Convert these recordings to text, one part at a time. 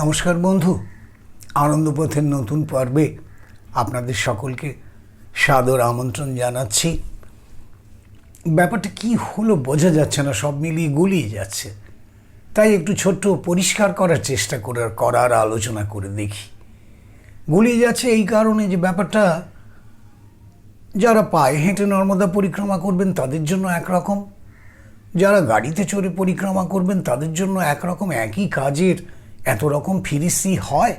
নমস্কার বন্ধু। আনন্দপথের নতুন পর্বে আপনাদের সকলকে সাদর আমন্ত্রণ জানাচ্ছি। ব্যাপারটা কি হলো বোঝা যাচ্ছে না, সব মিলিয়ে গুলিয়ে যাচ্ছে। তাই একটু ছোট্ট পরিষ্কার করার চেষ্টা করে করার আলোচনা করে দেখি। গুলিয়ে যাচ্ছে এই কারণে যে ব্যাপারটা, যারা পায়ে হেঁটে নর্মদা পরিক্রমা করবেন তাদের জন্য একরকম, যারা গাড়িতে চড়ে পরিক্রমা করবেন তাদের জন্য একরকম একই কাজের এত রকম ফিরিসি হয়?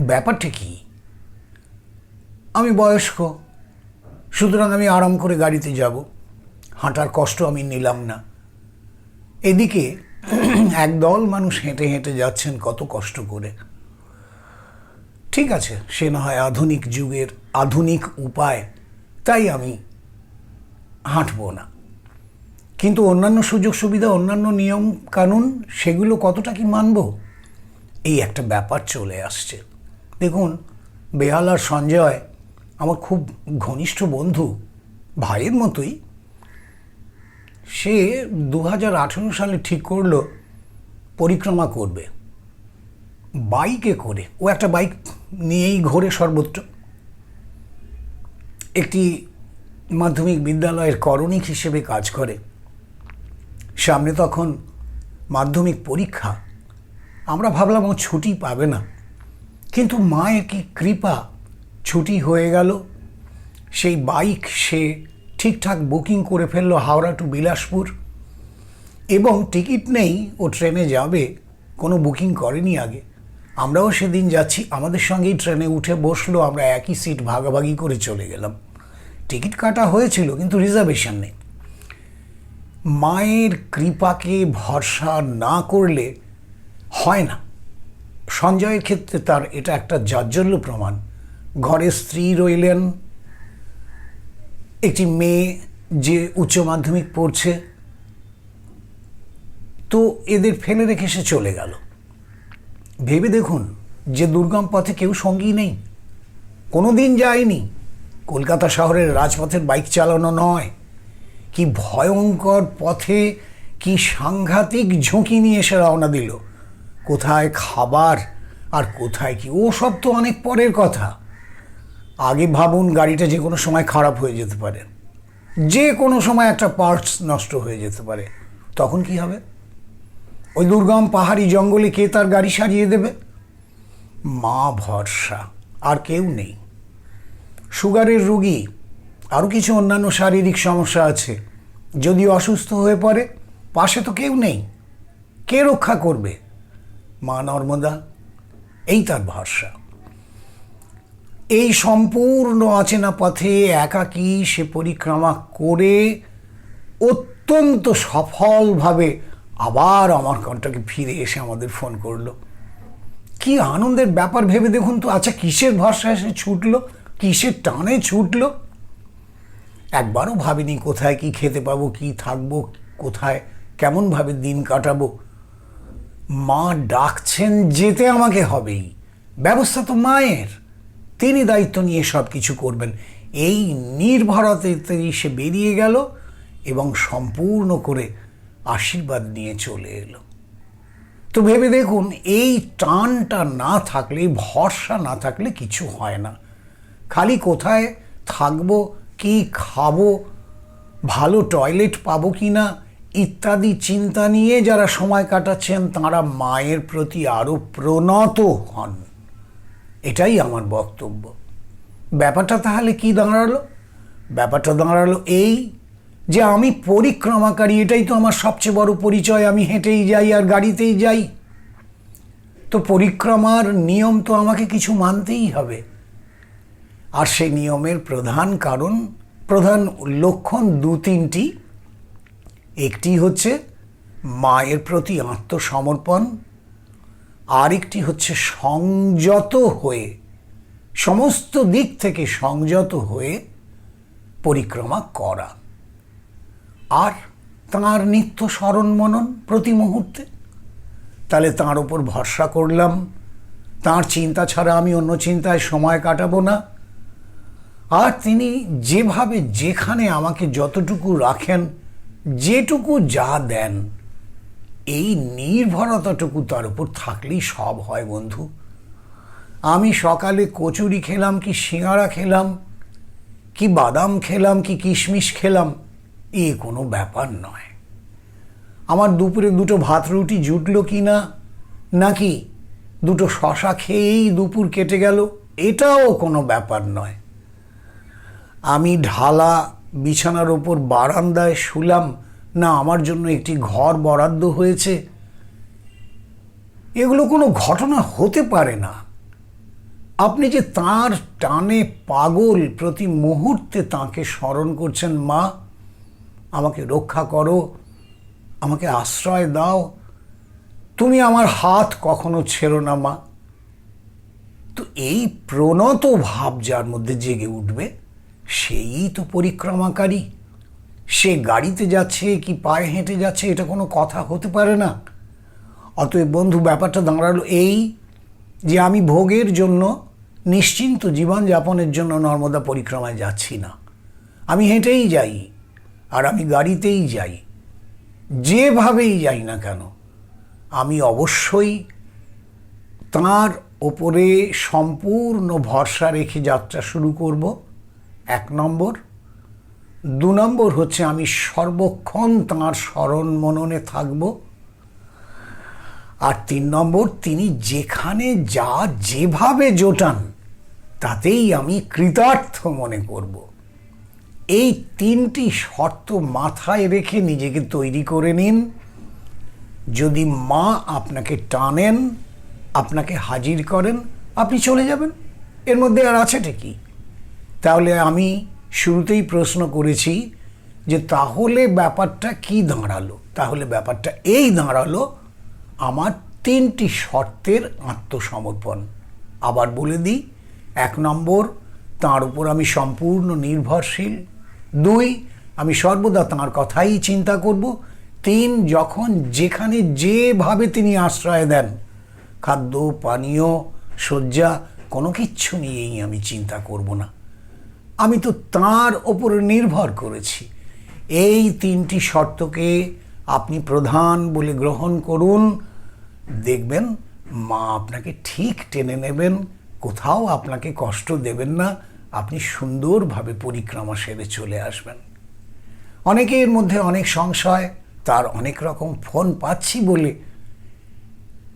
ব্যাপারটা কি? আমি বয়স্ক, সুতরাং আমি আরাম করে গাড়িতে যাব। হাঁটার কষ্ট আমি নিলাম না। এদিকে একদল মানুষ হেঁটে হেঁটে যাচ্ছেন কত কষ্ট করে। ঠিক আছে, সে না হয় আধুনিক যুগের আধুনিক উপায়, তাই আমি হাঁটবো না। কিন্তু অন্যান্য সুযোগ সুবিধা, অন্যান্য নিয়ম কানুন, সেগুলো কতটা কি মানব? এই একটা ব্যাপার চলে আসছে। দেখুন, বেহাল আর সঞ্জয়, আমার খুব ঘনিষ্ঠ বন্ধু, ভাইয়ের মতোই। সে দু হাজার আঠেরো সালে ঠিক করল, পরিক্রমা করবে। বাইকে করে, ও একটা বাইক নিয়েই ঘোরে সর্বত্র। একটি মাধ্যমিক বিদ্যালয়ের করণিক হিসেবে কাজ করে। সামনে তখন মাধ্যমিক পরীক্ষা। আমরা ভাবলাম, ও ছুটি পাবে না। কিন্তু মায়ের কি কৃপা? ছুটি হয়ে গেল। সেই বাইক সে ঠিকঠাক বুকিং করে ফেলল হাওড়া টু বিলাসপুর। এবং টিকিট নেই, ও ট্রেনে যাবে। কোনো বুকিং করেনি আগে। আমরাও সেদিন যাচ্ছি, আমাদের সঙ্গেই ট্রেনে উঠে বসল, আমরা একই সিট ভাগাভাগি করে চলে গেলাম। টিকিট কাটা হয়েছিল, কিন্তু রিজার্ভেশন নেই। মায়ের কৃপাকে ভরসা না করলে হয় না। সঞ্জয়ের ক্ষেত্রে তার এটা একটা জাজ্জল্য প্রমাণ। ঘরে স্ত্রী রইলেন, একটি মেয়ে যে উচ্চ মাধ্যমিক পড়ছে, তো এদের ফেলে রেখে সে চলে গেল। ভেবে দেখুন যে দুর্গম পথে কেউ সঙ্গী নেই। কোনো দিন যায়নি। কলকাতা শহরের রাজপথের বাইক চালানো নয়। কি ভয়ঙ্কর পথে, কি সাংঘাতিক ঝুঁকি নিয়ে এসে রওনা দিল। কোথায় খাবার আর কোথায় কি ও সব তো অনেক পরের কথা। আগে ভাবুন গাড়িটা যে কোনো সময় খারাপ হয়ে যেতে পারে। যে কোনো সময় একটা পার্টস নষ্ট হয়ে যেতে পারে। তখন কি হবে? ওই দুর্গম পাহাড়ি জঙ্গলে কে তার গাড়ি সারিয়ে দেবে? মা ভরসা, আর কেউ নেই। সুগারের রুগী আরও কিছু অন্যান্য শারীরিক সমস্যা আছে। যদি অসুস্থ হয়ে পড়ে, পাশে তো কেউ নেই। কে রক্ষা করবে? মা নর্মদা, এই তার ভরসা। এই সম্পূর্ণ অচেনা পথে একাকী সে পরিক্রমা করে অত্যন্ত সফলভাবে আবার আমার কণ্ঠকে ফিরে এসে আমাদের ফোন করল। কি আনন্দের ব্যাপার ভেবে দেখুন তো আচ্ছা কিসের ভরসায় সে ছুটলো? কিসের টানে ছুটলো? একবারও ভাবিনি কোথায় কি খেতে পাবো, কি থাকব, কোথায়, কেমনভাবে দিন কাটাবো। মা ডাকছেন, যেতে আমাকে হবেই। ব্যবস্থা তো মায়ের। তিনি দায়িত্ব নিয়ে সব কিছু করবেন। এই নির্ভরতেই সে বেরিয়ে গেল এবং সম্পূর্ণ করে আশীর্বাদ নিয়ে চলে এলো। তো ভেবে দেখুন, এই টানটা না থাকলে, ভরসা না থাকলে কিছু হয় না। খালি কোথায় থাকব কি খাব? ভালো টয়লেট পাবো কি না ইত্যাদি চিন্তা নিয়ে যারা সময় কাটাচ্ছেন, তারা মায়ের প্রতি আরও প্রণত হন। এটাই আমার বক্তব্য। ব্যাপারটা তাহলে কি দাঁড়াল? ব্যাপারটা দাঁড়াল এই যে আমি পরিক্রমাকারী, এটাই তো আমার সবচেয়ে বড় পরিচয়। আমি হেঁটেই যাই আর গাড়িতেই যাই। তো পরিক্রমার নিয়ম তো আমাকে কিছু মানতেই হবে। আর সেই নিয়মের প্রধান কারণ, প্রধান লক্ষণ দু তিনটি। একটি হচ্ছে মায়ের প্রতি আত্মসমর্পণ আরেকটি হচ্ছে সংযত হয়ে, সমস্ত দিক থেকে সংযত হয়ে পরিক্রমা করা। আর তাঁর নিত্য স্মরণ মনন প্রতি মুহূর্তে। তাহলে তাঁর ওপর ভরসা করলাম। তাঁর চিন্তা ছাড়া আমি অন্য চিন্তায় সময় কাটাবো না। আর তিনি যেভাবে যেখানে আমাকে যতটুকু রাখেন, যেটুকু যা দেন, এই নির্ভরতাটুকু তার উপর থাকলেই সব হয় বন্ধু। আমি সকালে কচুরি খেলাম কি সিঙাড়া খেলাম, কি বাদাম খেলাম কি কিশমিশ খেলাম, এ কোনো ব্যাপার নয়। আমার দুপুরে দুটো ভাত রুটি জুটলো কি না, নাকি দুটো শশা খেয়েই দুপুর কেটে গেল, এটাও কোনো ব্যাপার নয়। আমি ঢালা বিছানার ওপর বারান্দায় শুলাম, না আমার জন্য একটি ঘর বরাদ্দ হয়েছে? এগুলো কোনো ঘটনা হতে পারে না। আপনি যে তার টানে পাগল প্রতি মুহূর্তে তাকে স্মরণ করছেন, মা, আমাকে রক্ষা করো, আমাকে আশ্রয় দাও। তুমি আমার হাত কখনো ছেড়ো না, মা। তো এই প্রণত ভাব যার মধ্যে জেগে উঠবে সেই তো পরিক্রমাকারী। সে গাড়িতে যাচ্ছে কি পায়ে হেঁটে যাচ্ছে, এটা কোনো কথা হতে পারে না। অতএব বন্ধু, ব্যাপারটা দাঁড়াল এই যে আমি ভোগের জন্য, নিশ্চিন্ত জীবনযাপনের জন্য নর্মদা পরিক্রমায় যাচ্ছি না। আমি হেঁটেই যাই আর আমি গাড়িতেই যাই। যেভাবেই যাই না কেন, আমি অবশ্যই তাঁর ওপরে সম্পূর্ণ ভরসা রেখে যাত্রা শুরু করব। এক নম্বর। দু নম্বর হচ্ছে আমি সর্বক্ষণ তাঁর স্মরণ মননে থাকব। আর তিন নম্বর, তিনি যেখানে যা যেভাবে জোটান, তাতেই আমি কৃতার্থ মনে করব। এই তিনটি শর্ত মাথায় রেখে নিজেকে তৈরি করে নিন। যদি মা আপনাকে টানেন, আপনাকে হাজির করেন, আপনি চলে যাবেন। এর মধ্যে আর আছেটা কি? তাহলে আমি শুরুতেই প্রশ্ন করেছি যে তাহলে ব্যাপারটা কি দাঁড়াল? তাহলে ব্যাপারটা এই দাঁড়াল, আমার তিনটি শর্তের আত্মসমর্পণ। আবার বলে দিই, এক নম্বর, তাঁর উপর আমি সম্পূর্ণ নির্ভরশীল। দুই, আমি সর্বদা তাঁর কথাই চিন্তা করব। তিন, যখন যেখানে যেভাবে তিনি আশ্রয় দেন, খাদ্য, পানীয়, শয্যা, কোনো কিচ্ছু নিয়েই আমি চিন্তা করব না। আমি তো তাঁর ওপরে নির্ভর করেছি। এই তিনটি শর্তকে আপনি প্রধান বলে গ্রহণ করুন। দেখবেন মা আপনাকে ঠিক টেনে নেবেন, কোথাও আপনাকে কষ্ট দেবেন না, আপনি সুন্দরভাবে পরিক্রমা সেরে চলে আসবেন। অনেকের মধ্যে অনেক সংশয়, তার অনেক রকম ফোন পাচ্ছি বলে।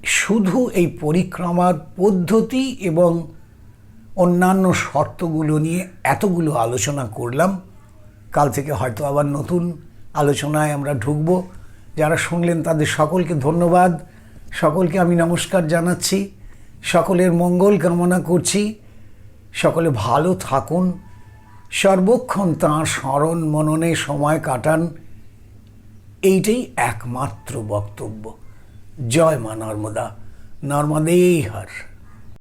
শুধু এই পরিক্রমার পদ্ধতি এবং অন্যান্য শর্তগুলো নিয়ে এতগুলো আলোচনা করলাম, কাল থেকে হয়তো আবার নতুন আলোচনায় আমরা ঢুকব। যারা শুনলেন তাদের সকলকে ধন্যবাদ। সকলকে আমি নমস্কার জানাচ্ছি। সকলের মঙ্গল কামনা করছি। সকলে ভালো থাকুন। সর্বক্ষণ তাঁর স্মরণ মননে সময় কাটান। এইটাই একমাত্র বক্তব্য। জয় মা নর্মদা। নর্মদেই হর।